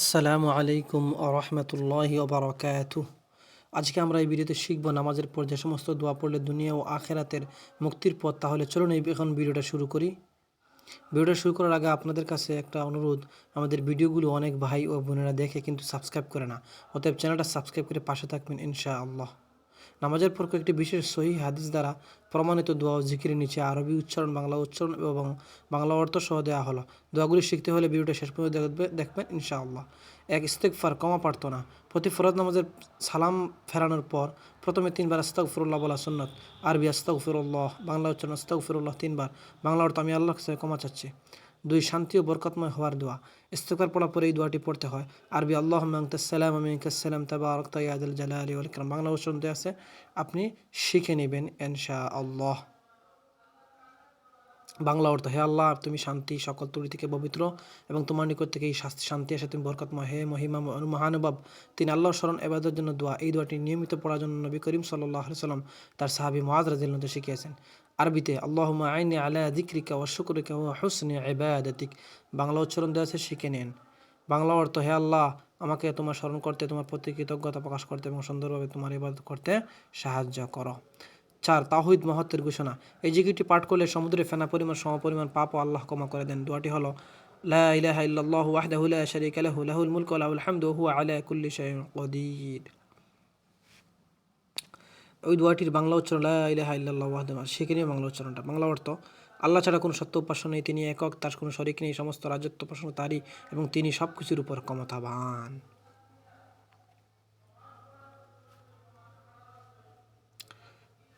আসসালামু আলাইকুম আরহামতুল্লাহ ওবরাকাতু আজকে আমরা এই ভিডিওতে শিখব নামাজের পর যে সমস্ত দোয়া পড়লে দুনিয়া ও আখেরাতের মুক্তির পথ, তাহলে চলুন এই এখন ভিডিওটা শুরু করি। ভিডিওটা শুরু করার আগে আপনাদের কাছে একটা অনুরোধ, আমাদের ভিডিওগুলো অনেক ভাই ও বোনেরা দেখে কিন্তু সাবস্ক্রাইব করে না। অতএব চ্যানেলটা সাবস্ক্রাইব করে পাশে থাকবেন ইনশা আল্লাহ নামাজের পর কয়েকটি বিশেষ সহি হাদিস দ্বারা প্রমাণিত দোয়া ও জিকিরের নিচে আরবি উচ্চারণ, বাংলা উচ্চারণ এবং বাংলা অর্থ সহ দেওয়া হলো। দোয়াগুলি শিখতে হলে ভিডিওটা শেষ পর্যন্ত দেখবে, দেখবেন ইনশাআল্লাহ। এক ইস্তেকফার কমা প্রার্থনা। প্রতি ফরজ নামাজের সালাম ফেরানোর পর প্রথমে তিনবার আস্তাক ফিরুল্লাহ বলা সুন্নত, আরবি আস্তাক ফিরুল্লাহ বাংলা উচ্চারণ আস্তাক ফিরুল্লাহ তিনবার, বাংলা অর্থ আমি আল্লাহ ক্ষমা চাচ্ছি। দুই শান্তি ও বরকতময় হওয়ার দোয়া। ইস্তেকার পড়া পরে এই দোয়াটি পড়তে হয়। আরবি আল্লাহ মাংতাসালাম আমিনকাসালাম তাবারক তাইয়াদুল জালালি ওয়াল ইকরাম। বাংলা উচ্চারণ আছে। আপনি শিখে নেবেন ইনশা আল্লাহ বাংলা অর্থ, হে আল্লাহ, তুমি শান্তি সকল ত্রুটি থেকে পবিত্র এবং তোমার নিকট থেকে এই শাস্তি, শান্তি আসে। তুমি বরকতময়। হে মহিমা মহানুভব, তিনি আল্লাহ স্মরণ এবাদের জন্য দোয়া। এই দোয়াটি নিয়মিত পড়ার জন্য নবী করিম সাল্লাহ সাল্লাম তার সাহাবি মহাজ রাজিল্লাহ শিখিয়েছেন। আরবিতে আল্লাহ আইনে আলা দিক্রিকা ও শুক্রিকা ও হুসনে এবাদাতিক বাংলা উচ্চারণ দেওয়া আছে, শিখে নেন। বাংলা অর্থ, হে আল্লাহ, আমাকে তোমার স্মরণ করতে, তোমার প্রতি কৃতজ্ঞতা প্রকাশ করতে এবং সুন্দরভাবে তোমার ইবাদত করতে সাহায্য করো। চার তাহিদ মহত্বের ঘোষণা। এই জিকিরটি পাঠ করলে সমুদ্রে ফেনা পরিমাণ, সমপরিমাণ পাপ ও আল্লাহ ক্ষমা করে দেন। দোয়াটি হলো, লা ইলাহা ইল্লাল্লাহু ওয়াহদাহু লা শারীকা লাহু, লাহুল আলা কুল্লি শাইইন কাদির। ওই দোয়াটির বাংলা উচ্চারণ, লা ইলাহা ইল্লাল্লাহু ওয়াহদাহু শিখে নিয়ে বাংলা উচ্চারণটা, বাংলা অর্থ, আল্লাহ ছাড়া কোনো সত্য উপাস্য নেই, তিনি একক, তার কোনো শরিক নেই, সমস্ত রাজত্ব প্রশ্ন তারই, এবং তিনি সব কিছুর উপর ক্ষমতাবান।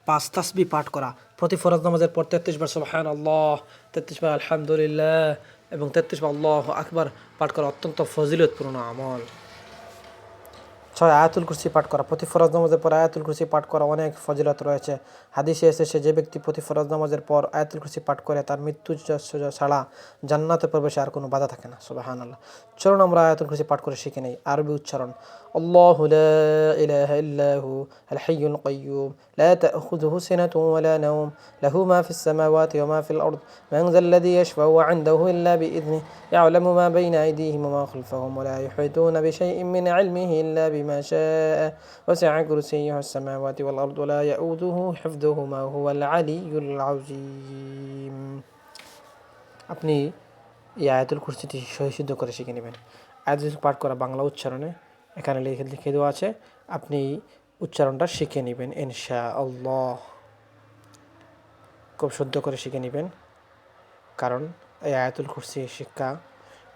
পাঁচ তাসবি পাঠ করা, প্রতি ফরজ নামাজের পর তেত্রিশ বার সুবহান আল্লাহ তেত্রিশ বার আলহামদুলিল্লাহ, এবং তেত্রিশ বার আল্লাহ আকবার পাঠ করা অত্যন্ত ফজিলতপূর্ণ আমল। ছয় আয়াতুল কুরসি পাঠ করা প্রতি ফরজ নামাজের পর আয়াতুল কুরসি পাঠ করা অনেক ফজিলত রয়েছে হাদিসে এসেছে যে ব্যক্তি প্রতি ফরজ নামাজের পর আয়াতুল কুরসি পাঠ করে তার মৃত্যু ছাড়া জান্নাতে প্রবেশে আর কোনো বাধা থাকে না সুবাহান আল্লাহ চলুন আমরা আয়াতুল কুরসি পাঠ করে শিখে নেই আরবি উচ্চারণ আল্লাহ لا إله إلا هو الحي القيوم لا تأخذه سنة ولا نوم له ما في السماوات وما في الأرض من ذا الذي يشفع عنده إلا بإذنه يعلم ما بين أيديهم وما خلفهم ولا يحيطون بشيء من علمه إلا بما شاء وسع كرسيه السماوات والأرض ولا يؤوده حفظهما هو العلي العظيم আপনি এই আয়াতুল কুরসিটি সহিশুদ্ধ করে শিখে নেবেন আয়াতুল পাঠ করা বাংলা উচ্চারণে এখানে লিখে লিখে দেওয়া আছে আপনি উচ্চারণটা শিখে নেবেন ইনশা আল্লাহ খুব শুদ্ধ করে শিখে নেবেন কারণ এই আয়াতুল কুরসি শিক্ষা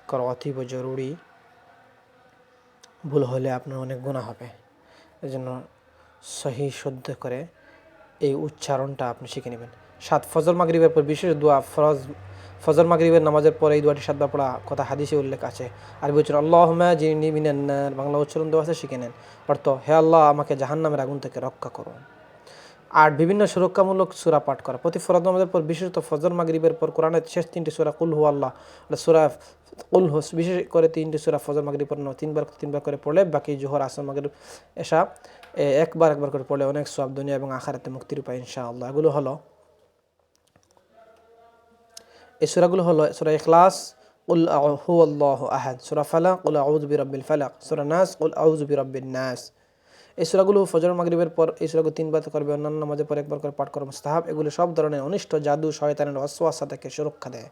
করা অতীব জরুরি ভুল হলে আপনার অনেক গুণা হবে। এই জন্য সহি শুদ্ধ করে এই উচ্চারণটা আপনি শিখে নেবেন। সাত ফজল মাগরিবের পর বিশেষ দোয়া, ফরজ, ফজর মাগরিবের নামাজের পরে এই দোয়াটি সাতবার পড়া কথা হাদিসে উল্লেখ আছে। আরবি উচ্চারণ আল্লাহ যিনি বাংলা উচ্চারণ দেওয়া আছে, শিখে নেন। অর্থ, হে আল্লাহ, আমাকে জাহান্নামের আগুন থেকে রক্ষা করো আর বিভিন্ন সুরক্ষামূলক সুরা পাঠ করা প্রতি ফরজ নামাজের পর বিশেষত ফজর মাগরিবের পর কোরআনের শেষ তিনটি সুরা কুল হু আল্লাহ সুরা কুল হু বিশেষ করে তিনটি সুরা ফজর মাগরিব পর তিনবার তিনবার করে পড়লে বাকি জোহর আসর মাগরিব এসা একবার একবার করে পড়লে অনেক সব দুনিয়া এবং আখারাতে মুক্তির উপায় ইনশাআল্লাহ এগুলো হলো এই সুরাগুলো হলো সুরা ইখলাস قل هو الله أحد سورة فلق قل أعوذ برب الفلق سورة নাস قل أعوذ برب الناس এই সুরাগুলো ফজর, মাগরিবের পর এই সুরাগুলো তিনবার করবে, অন্যান্য নামাজের পর একবার করে পাঠ করা মুস্তাহাব। এগুলো সব ধরনের অনিষ্ট, জাদু, শয়তানের অশ্বাসা থেকে সুরক্ষা দেয়।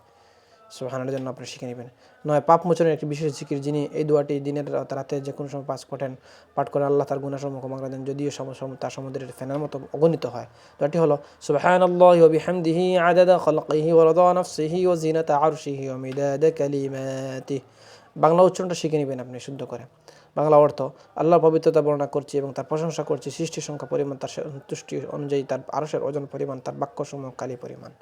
সুহানের জন্য আপনি শিখে নেবেন। নয়, পাপ মোচনের একটি বিশেষ জিকির, যিনি এই দোয়াটি দিনের রাতে যে কোনো সময় পাস করেন, পাঠ করে আল্লাহ তার গুণাসমূহ ক্ষমা করে দেন, যদিও তার সমুদ্রের ফেনার মতো অগণিত হয়। দোয়াটি হলো সুবাহান আল্লাহ বিহামদিহি আদাদা খলকিহি ওরদা নফসিহি ও জিনাত আরশিহি ও মিদাদ বাংলা উচ্চারণটা শিখে নেবেন আপনি শুদ্ধ করে। বাংলা অর্থ, আল্লাহর পবিত্রতা বর্ণনা করছি এবং তার প্রশংসা করছি, সৃষ্টির সংখ্যা, পরিমাণ, তার সন্তুষ্টি অনুযায়ী তার আরসের ওজন, পরিমাণ, তার বাক্যসমূহ, কালী পরিমাণ।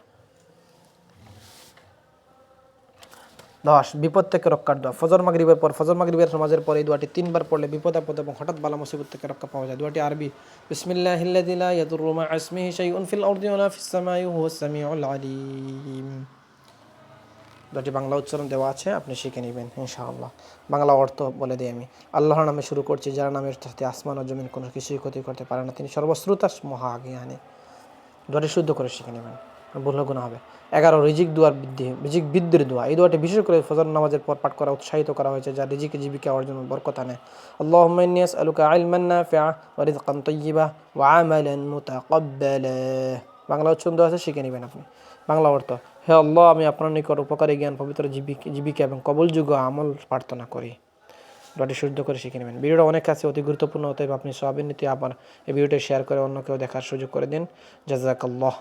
দশ, বিপদ থেকে রক্ষার দোয়া। ফজর মাগরিবের পর, ফজর মাগরিবের সমাজের পর এই দোয়াটি তিনবার পড়লে বিপদ, আপদ এবং হঠাৎ বালা মুসিবত থেকে রক্ষা পাওয়া যায়। দোয়াটি আরবি বিসমিল্লাহ হিল্লাদিলা ইয়াদুরু মা আসমিহি শাইউন ফিল আলিম। দুটি বাংলা উচ্চারণ দেওয়া আছে, আপনি শিখে নেবেন, ইনশাআল্লাহ। বাংলা অর্থ বলে দিই আমি। আল্লাহর নামে শুরু করছি, যার নামের সাথে আসমান ও জমিন কোনো কিছুই ক্ষতি করতে পারে না। তিনি সর্বশ্রোতা মহাজ্ঞানী। দুটি শুদ্ধ করে শিখে নেবেন, ভুল গুণা হবে। এগারো, রিজিক দুয়ার বৃদ্ধি, রিজিক বৃদ্ধির দোয়া। এই দোয়াটি বিশেষ করে ফজর নামাজের পর পাঠ করা উৎসাহিত করা হয়েছে, যা রিজিক জীবিকা অর্জন বরকত আনে। আল্লাহমিয়াস আলুকা আলমান্না ফ্যা ওয়ারিদ কান ওয়া আমালেন মুতা বাংলা উচ্চারণ আছে, শিখে নেবেন আপনি। বাংলা অর্থ হে আল্লাহ, আমি আপনার নিকট উপকারী জ্ঞান, পবিত্র জীবিকা জীবিকা এবং কবলযোগ্য আমল প্রার্থনা করি। ডটি শুদ্ধ করে শিখে নেবেন। ভিডিওটা অনেক কাছে, অতি গুরুত্বপূর্ণ, অতএব আপনি সবাই নীতি আবার এই ভিডিওটি শেয়ার করে অন্য কেউ দেখার সুযোগ করে দিন। জাজাকাল্লাহ।